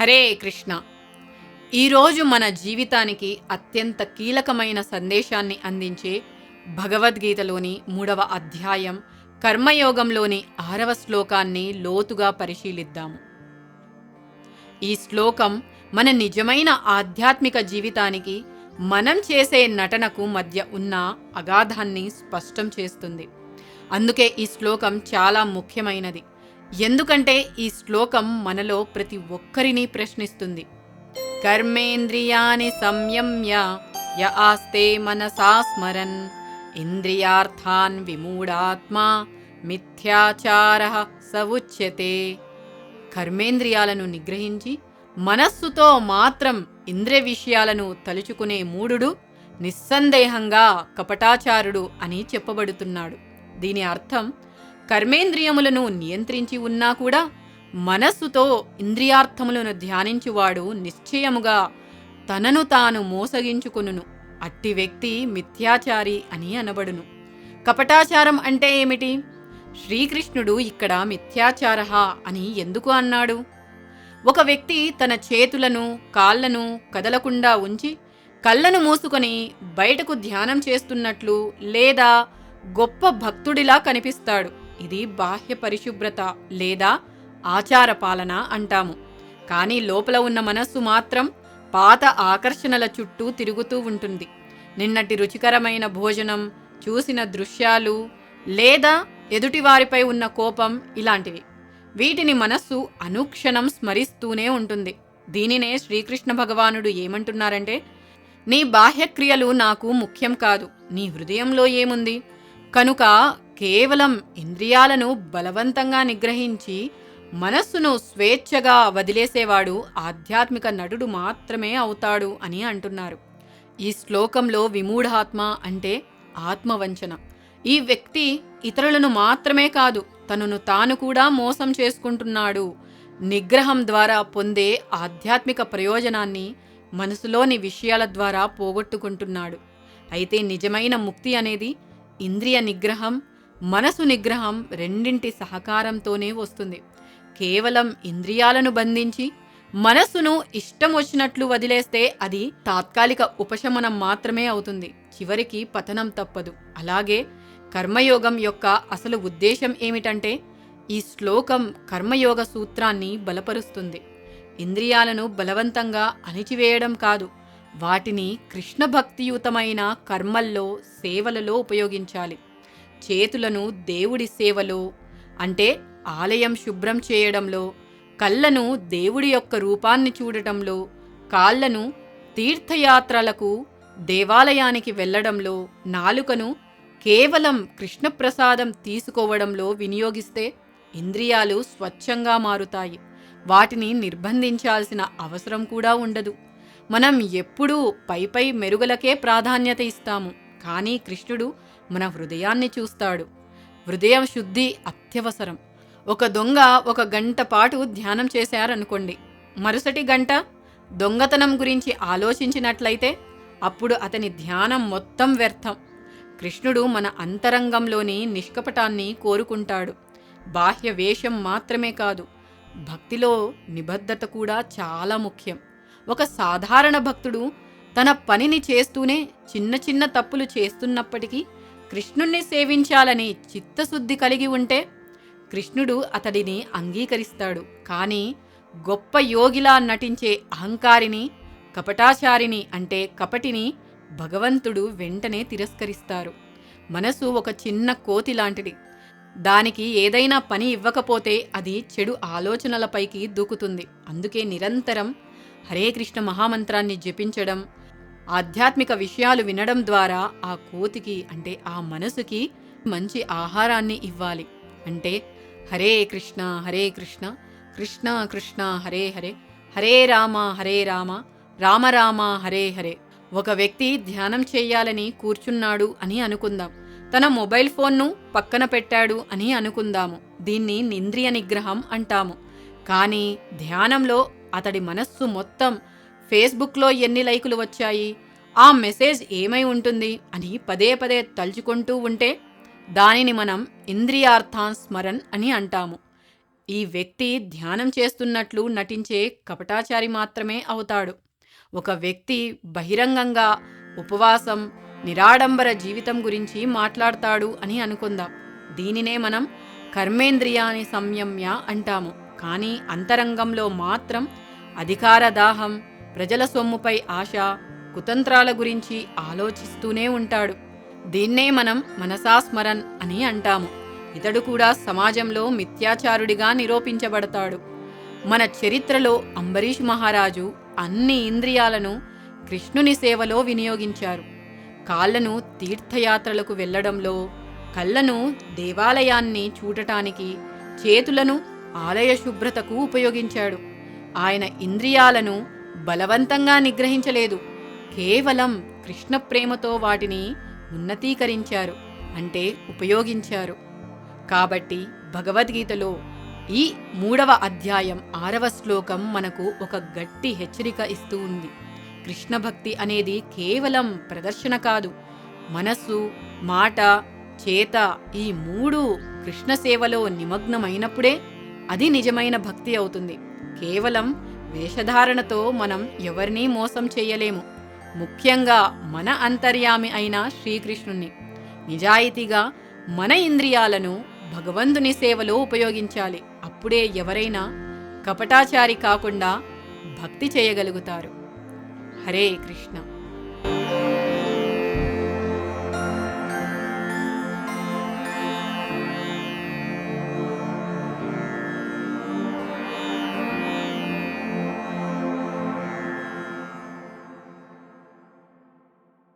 హరే కృష్ణ. ఈరోజు మన జీవితానికి అత్యంత కీలకమైన సందేశాన్ని అందించే భగవద్గీతలోని మూడవ అధ్యాయం కర్మయోగంలోని ఆరవ శ్లోకాన్ని లోతుగా పరిశీలిద్దాము. ఈ శ్లోకం మన నిజమైన ఆధ్యాత్మిక జీవితానికి మనం చేసే నటనకు మధ్య ఉన్న అగాధాన్ని స్పష్టం చేస్తుంది. అందుకే ఈ శ్లోకం చాలా ముఖ్యమైనది. ఎందుకంటే ఈ శ్లోకం మనలో ప్రతి ఒక్కరిని ప్రశ్నిస్తుంది. కర్మేంద్రియాని సంయమ్య య ఆస్తే మనసా స్మరన్. ఇంద్రియార్థాన్ విమూఢాత్మా మిథ్యాచార సవుచ్యతే కర్మేంద్రియాలను నిగ్రహించి మనస్సుతో మాత్రం ఇంద్రియ విషయాలను తలుచుకునే మూఢుడు నిస్సందేహంగా కపటాచారుడు అని చెప్పబడుతున్నాడు. దీని అర్థం కర్మేంద్రియములను నియంత్రించి ఉన్నా కూడా మనస్సుతో ఇంద్రియార్థములను ధ్యానించువాడు నిశ్చయముగా తనను తాను మోసగించుకును అట్టి వ్యక్తి మిథ్యాచారి అని అనబడును. కపటాచారం అంటే ఏమిటి? శ్రీకృష్ణుడు ఇక్కడ మిథ్యాచార అని ఎందుకు అన్నాడు? ఒక వ్యక్తి తన చేతులను కాళ్ళను కదలకుండా ఉంచి కళ్ళను మూసుకొని బయటకు ధ్యానం చేస్తున్నట్లు లేదా గొప్ప భక్తుడిలా కనిపిస్తాడు. ఇది బాహ్య పరిశుభ్రత లేదా ఆచార పాలన అంటాము. కానీ లోపల ఉన్న మనస్సు మాత్రం పాత ఆకర్షణల చుట్టూ తిరుగుతూ ఉంటుంది. నిన్నటి రుచికరమైన భోజనం చూసిన దృశ్యాలు లేదా ఎదుటివారిపై ఉన్న కోపం ఇలాంటివి. వీటిని మనస్సు అనుక్షణం స్మరిస్తూనే ఉంటుంది. దీనినే శ్రీకృష్ణ భగవానుడు ఏమంటున్నారంటే నీ బాహ్యక్రియలు నాకు ముఖ్యం కాదు. నీ హృదయంలో ఏముంది? కనుక కేవలం ఇంద్రియాలను బలవంతంగా నిగ్రహించి మనస్సును స్వేచ్ఛగా వదిలేసేవాడు ఆధ్యాత్మిక నటుడు మాత్రమే అవుతాడు అని అంటున్నారు. ఈ శ్లోకంలో విమూఢాత్మ అంటే ఆత్మవంచన. ఈ వ్యక్తి ఇతరులను మాత్రమే కాదు తనను తాను కూడా మోసం చేసుకుంటున్నాడు. నిగ్రహం ద్వారా పొందే ఆధ్యాత్మిక ప్రయోజనాన్ని మనసులోని విషయాల ద్వారా పోగొట్టుకుంటున్నాడు. అయితే నిజమైన ముక్తి అనేది ఇంద్రియ నిగ్రహం మనసు నిగ్రహం రెండింటి సహకారంతోనే వస్తుంది. కేవలం ఇంద్రియాలను బంధించి మనస్సును ఇష్టం వచ్చినట్లు వదిలేస్తే అది తాత్కాలిక ఉపశమనం మాత్రమే అవుతుంది. చివరికి పతనం తప్పదు. అలాగే కర్మయోగం యొక్క అసలు ఉద్దేశం ఏమిటంటే ఈ శ్లోకం కర్మయోగ సూత్రాన్ని బలపరుస్తుంది. ఇంద్రియాలను బలవంతంగా అణిచివేయడం కాదు వాటిని కృష్ణ భక్తియుతమైన కర్మల్లో సేవలలో ఉపయోగించాలి. చేతులను దేవుడి సేవలో అంటే ఆలయం శుభ్రం చేయడంలో కళ్ళను దేవుడి యొక్క రూపాన్ని చూడటంలో కాళ్ళను తీర్థయాత్రలకు దేవాలయానికి వెళ్ళడంలో నాలుకను కేవలం కృష్ణప్రసాదం తీసుకోవడంలో వినియోగిస్తే ఇంద్రియాలు స్వచ్ఛంగా మారుతాయి. వాటిని నిర్బంధించాల్సిన అవసరం కూడా ఉండదు. మనం ఎప్పుడూ పైపై మెరుగులకే ప్రాధాన్యత ఇస్తాము. కానీ కృష్ణుడు మన హృదయాన్ని చూస్తాడు. హృదయం శుద్ధి అత్యవసరం. ఒక దొంగ ఒక గంట పాటు ధ్యానం చేశారనుకోండి. మరుసటి గంట దొంగతనం గురించి ఆలోచించినట్లయితే అప్పుడు అతని ధ్యానం మొత్తం వ్యర్థం. కృష్ణుడు మన అంతరంగంలోని నిష్కపటాన్ని కోరుకుంటాడు. బాహ్య వేషం మాత్రమే కాదు భక్తిలో నిబద్ధత కూడా చాలా ముఖ్యం. ఒక సాధారణ భక్తుడు తన పనిని చేస్తూనే చిన్న చిన్న తప్పులు చేస్తున్నప్పటికీ కృష్ణుణ్ణి సేవించాలని చిత్తశుద్ధి కలిగి ఉంటే కృష్ణుడు అతడిని అంగీకరిస్తాడు. కానీ గొప్ప యోగిలా నటించే అహంకారిని కపటాచారిని అంటే కపటిని భగవంతుడు వెంటనే తిరస్కరిస్తారు. మనసు ఒక చిన్న కోతి లాంటిది. దానికి ఏదైనా పని ఇవ్వకపోతే అది చెడు ఆలోచనలపైకి దూకుతుంది. అందుకే నిరంతరం హరే కృష్ణ మహామంత్రాన్ని జపించడం ఆధ్యాత్మిక విషయాలు వినడం ద్వారా ఆ కోతికి అంటే ఆ మనసుకి మంచి ఆహారాన్ని ఇవ్వాలి. అంటే హరే కృష్ణ హరే కృష్ణ కృష్ణ కృష్ణ హరే హరే హరే రామ హరే రామ రామ రామ హరే హరే. ఒక వ్యక్తి ధ్యానం చేయాలని కూర్చున్నాడు అని అనుకుందాం. తన మొబైల్ ఫోన్ను పక్కన పెట్టాడు అని అనుకుందాము. దీన్ని నింద్రియ నిగ్రహం అంటాము. కానీ ధ్యానంలో అతడి మనస్సు మొత్తం ఫేస్బుక్లో ఎన్ని లైకులు వచ్చాయి? ఆ మెసేజ్ ఏమై ఉంటుంది? అని పదే పదే తలుచుకుంటూ ఉంటే దానిని మనం ఇంద్రియార్థాన్ స్మరణ్ అని అంటాము. ఈ వ్యక్తి ధ్యానం చేస్తున్నట్లు నటించే కపటాచారి మాత్రమే అవుతాడు. ఒక వ్యక్తి బహిరంగంగా ఉపవాసం నిరాడంబర జీవితం గురించి మాట్లాడతాడు అని అనుకుందాం. దీనినే మనం కర్మేంద్రియాని సంయమ్య అంటాము. కానీ అంతరంగంలో మాత్రం అధికార దాహం ప్రజల సొమ్ముపై ఆశ కుతంత్రాల గురించి ఆలోచిస్తూనే ఉంటాడు. దీన్నే మనం మనసాస్మరన్ అని అంటాము. ఇతడు కూడా సమాజంలో మిథ్యాచారుడిగా నిరూపించబడతాడు. మన చరిత్రలో అంబరీష్ మహారాజు అన్ని ఇంద్రియాలను కృష్ణుని సేవలో వినియోగించారు. కాళ్ళను తీర్థయాత్రలకు వెళ్ళడంలో కళ్ళను దేవాలయాన్ని చూడటానికి చేతులను ఆలయ శుభ్రతకు ఉపయోగించాడు. ఆయన ఇంద్రియాలను బలవంతంగా నిగ్రహించలేదు. కేవలం కృష్ణ ప్రేమతో వాటిని ఉన్నతీకరించారు అంటే ఉపయోగించారు. కాబట్టి భగవద్గీతలో ఈ మూడవ అధ్యాయం ఆరవ శ్లోకం మనకు ఒక గట్టి హెచ్చరిక ఇస్తూ ఉంది. కృష్ణ భక్తి అనేది కేవలం ప్రదర్శన కాదు. మనస్సు మాట చేత ఈ మూడు కృష్ణ సేవలో నిమగ్నమైనప్పుడే అది నిజమైన భక్తి అవుతుంది. కేవలం వేషధారణతో మనం ఎవరినీ మోసం చేయలేము. ముఖ్యంగా మన అంతర్యామి అయిన శ్రీకృష్ణుణ్ణి. నిజాయితీగా మన ఇంద్రియాలను భగవంతుని సేవలో ఉపయోగించాలి. అప్పుడే ఎవరైనా కపటాచారి కాకుండా భక్తి చేయగలుగుతారు. హరే కృష్ణ.